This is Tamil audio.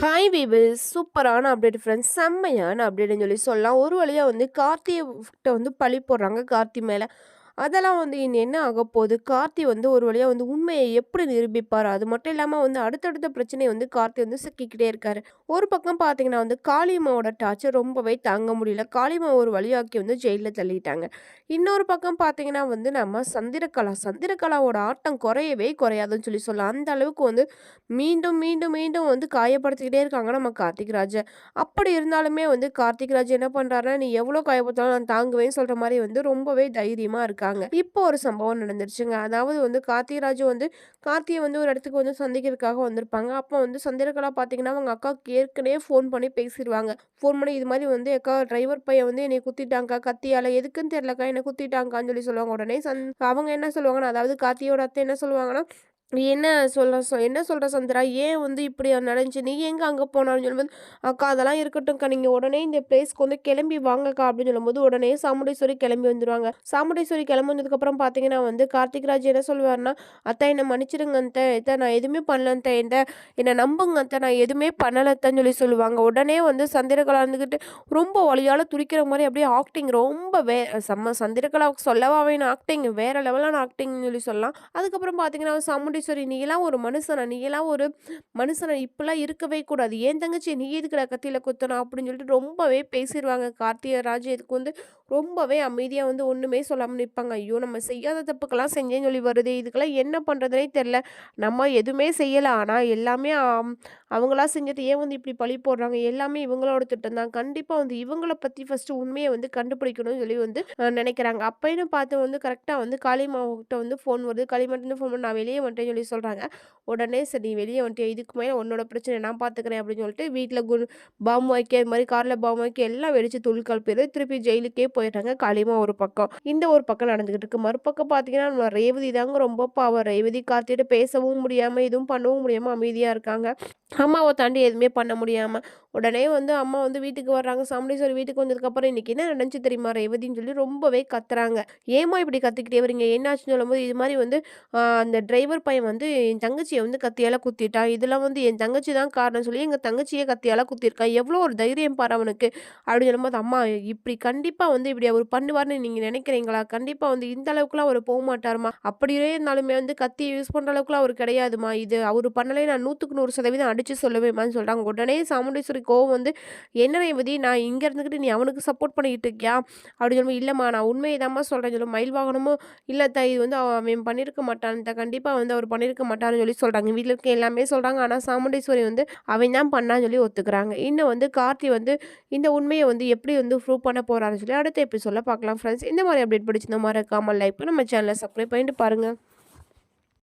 ஹாய் வீவர்ஸ் சூப்பரான அப்டேட் ஃப்ரெண்ட்ஸ் செம்மையான அப்டேட்னு சொல்லி சொல்லலாம். ஒரு வழியாக வந்து கார்த்தியை கிட்ட வந்து பழி போடுறாங்க. கார்த்தி மேலே அதெல்லாம் வந்து இனி என்ன ஆக போகுது? கார்த்தி வந்து ஒரு வழியாக வந்து உண்மையை எப்படி நிரூபிப்பார்? அது மட்டும் இல்லாமல் வந்து அடுத்தடுத்த பிரச்சனையை வந்து கார்த்தி வந்து சிக்கிக்கிட்டே இருக்காரு. ஒரு பக்கம் பார்த்தீங்கன்னா வந்து காளியம்மாவோட டார்ச்சர் ரொம்பவே தாங்க முடியல. காளியம்மா ஒரு வழியாக்கி வந்து ஜெயிலில் தள்ளிட்டாங்க. இன்னொரு பக்கம் பார்த்தீங்கன்னா வந்து நம்ம சந்திரகலா. சந்திரகலாவோட ஆட்டம் குறையவே குறையாதுன்னு சொல்லி சொல்லலாம். அந்த அளவுக்கு வந்து மீண்டும் மீண்டும் மீண்டும் வந்து காயப்படுத்திக்கிட்டே இருக்காங்க நம்ம கார்த்திக் ராஜ. அப்படி இருந்தாலுமே வந்து கார்த்திக் ராஜ் என்ன பண்ணுறாருன்னா நீ எவ்வளோ காயப்படுத்தாலும் நான் தாங்குவேன்னு சொல்கிற மாதிரி வந்து ரொம்பவே தைரியமாக இருக்கு இருக்காங்க. இப்போ ஒரு சம்பவம் நடந்துருச்சுங்க. அதாவது வந்து கார்த்திகராஜு வந்து கார்த்தியை வந்து ஒரு இடத்துக்கு வந்து சந்திக்கிறதுக்காக வந்திருப்பாங்க. அப்போ வந்து சந்திரகலா பார்த்தீங்கன்னா அவங்க அக்காவுக்கு ஏற்கனவே ஃபோன் பண்ணி பேசிடுவாங்க ஃபோன் பண்ணி இது மாதிரி வந்து அக்கா டிரைவர் பையன் வந்து என்னை குத்திட்டாங்க கத்தியால் எதுக்குன்னு தெரிலக்கா என்னை குத்திட்டாங்கன்னு சொல்லி சொல்லுவாங்க. உடனே சந் அவங்க என்ன சொல்லுவாங்கன்னா அதாவது கார்த்தியோட அத்தை என்ன சொல்லுவாங்கன்னா என்ன சொல்ல சொ என்ன சொல்கிற சந்திரா? ஏன் வந்து இப்படி நடந்துச்சு? நீ எங்கே அங்கே போனாலும் சொல்லும்போது அக்கா அதெல்லாம் இருக்கட்டும்க்கா. நீங்கள் உடனே இந்த பிளேஸ்க்கு வந்து கிளம்பி வாங்கக்கா. அப்படின்னு சொல்லும்போது உடனே சாமுண்டீஸ்வரி கிளம்பி வந்துடுவாங்க சாமுண்டீஸ்வரி கிளம்பி வந்ததுக்கப்புறம் பார்த்தீங்கன்னா வந்து கார்த்திக் ராஜ் என்ன சொல்லுவார்னா அத்தை என்னை மன்னிச்சிடுங்க அத்தை. நான் எதுவுமே பண்ணல இந்த என்னை நம்புங்க அத்தை. நான் எதுவுமே பண்ணலத்தன்னு சொல்லி சொல்லுவாங்க. உடனே வந்து சந்திரகலா இருந்துக்கிட்டு ரொம்ப வழியால் துடிக்கிற மாதிரி அப்படியே ஆக்டிங் ரொம்ப வே செம்ம சந்திரகலாவுக்கு சொல்லவா ஆக்டிங் வேறு லெவலான ஆக்டிங்னு சொல்லி சொல்லலாம். அதுக்கப்புறம் பார்த்தீங்கன்னா சாமுண்டி சரி நீயெல்லாம் ஒரு மனுஷனா? நீயெல்லாம் ஒரு மனுஷனை? இப்பெல்லாம் இருக்கவே கூடாது. ஏன் தங்கச்சி நீ இதுக்கிற கத்தியில் குத்தணும் அப்படின்னு சொல்லிட்டு ரொம்பவே பேசிடுவாங்க கார்த்திகராஜ் இதுக்கு வந்து ரொம்பவே அமைதியாக வந்து ஒன்றுமே சொல்லாமல் நிற்பாங்க ஐயோ நம்ம செய்யாத தப்புக்கெல்லாம் செஞ்சேன்னு சொல்லி வருது இதுக்கெல்லாம் என்ன பண்ணுறதுனே தெரில நம்ம எதுவுமே செய்யலை. ஆனால் எல்லாமே அவங்களா செஞ்சது ஏன் வந்து இப்படி பழி போடுறாங்க? எல்லாமே இவங்களோட திட்டம் தான். கண்டிப்பாக வந்து இவங்கள பற்றி ஃபஸ்ட்டு உண்மையை வந்து கண்டுபிடிக்கணும்னு சொல்லி வந்து நினைக்கிறாங்க. அப்போன்னு பார்த்து வந்து கரெக்டாக வந்து காளிமாவட்ட வந்து ஃபோன் வருது. காளிமாட்டு ஃபோன் பண்ணி நான் வெளியே வந்துட்டேன் சொல்லி சொல்கிறாங்க உடனே சரி வெளியே வந்துட்டு இதுக்கு மேலே உன்னோட பிரச்சனை நான் பார்த்துக்கிறேன் அப்படின்னு சொல்லிட்டு வீட்டில் குண் பாம் வைக்க இது மாதிரி காரில் பாம் வைக்க எல்லாம் வெடிச்சு துள்கல் பேர் திருப்பி ஜெயிலுக்கே போயிடுறாங்க களிமா ஒரு பக்கம். இந்த ஒரு பக்கம் நடந்துக்கிட்டு இருக்கு. மறுபக்கம் பார்த்தீங்கன்னா ரேவதி தாங்க ரொம்ப பாவம் ரேவதி காத்திட்டு பேசவும் முடியாமல் எதுவும் பண்ணவும் முடியாமல் அமைதியாக இருக்காங்க. அம்மாவை தாண்டி எதுவுமே பண்ண முடியாமல் உடனே வந்து அம்மா வந்து வீட்டுக்கு வர்றாங்க. சாமுண்டீஸ்வரி வீட்டுக்கு வந்ததுக்கப்புறம் இன்றைக்கி என்ன நினச்சி தெரியுமா ரேவதின்னு சொல்லி ரொம்பவே கத்துறாங்க. ஏமா இப்படி கற்றுக்கிட்டே வரீங்க என்னாச்சுன்னு சொல்லும்போது இது மாதிரி வந்து அந்த டிரைவர் பையன் வந்து என் தங்கச்சியை வந்து கத்தியால் குத்திட்டான். இதெல்லாம் வந்து என் தங்கச்சி தான் காரணம் சொல்லி எங்கள் தங்கச்சியை கத்தியால் குத்திருக்கான் எவ்வளோ ஒரு தைரியம் பாரு அவனுக்கு. அப்படின்னு சொல்லும்போது அம்மா இப்படி கண்டிப்பாக வந்து இப்படி அவர் பண்ணுவார்னு நீங்கள் நினைக்கிறீங்களா? கண்டிப்பாக வந்து இந்த அளவுக்குலாம் அவர் போக மாட்டாருமா? அப்படியே இருந்தாலுமே வந்து கத்தி யூஸ் பண்ணுற அளவுக்குலாம் அவர் கிடையாதுமா? இது அவர் பண்ணலே நான் நூற்றுக்கு நூறு சதவீதம் அடித்து சொல்லவேமான்னு சொல்கிறாங்க உடனே சாமுண்டீஸ்வரி கோவம் வந்து என்ன ரேவதி நான் இங்கே இருந்துக்கிட்டு நீ அவனுக்கு சப்போர்ட் பண்ணிக்கிட்டு இருக்கியா? அப்படின்னு சொல்லுவோம் இல்லைம்மா நான் உண்மையை தான்மா சொல்கிறேன் சொல்லும் மயில் வாகனமும் இல்லை த இது வந்து அவன் பண்ணியிருக்க மாட்டான். கண்டிப்பாக வந்து அவர் பண்ணியிருக்க மாட்டான்னு சொல்லி சொல்கிறாங்க வீட்டில் இருக்க எல்லாமே சொல்கிறாங்க ஆனால் சாமுண்டீஸ்வரி வந்து அவன் தான் பண்ணான்னு சொல்லி ஒத்துக்கிறாங்க. இன்னும் வந்து கார்த்தி வந்து இந்த உண்மையை வந்து எப்படி வந்து ப்ரூவ் பண்ண போகிறான்னு சொல்லி அடுத்த எபிசோடில் பார்க்கலாம் ஃப்ரெண்ட்ஸ் இந்த மாதிரி அப்டேட் பிடிச்சிருந்த மாதிரி இருக்காமல் லைக் நம்ம சேனலை சப்ஸ்கிரைப் பண்ணிட்டு பாருங்கள்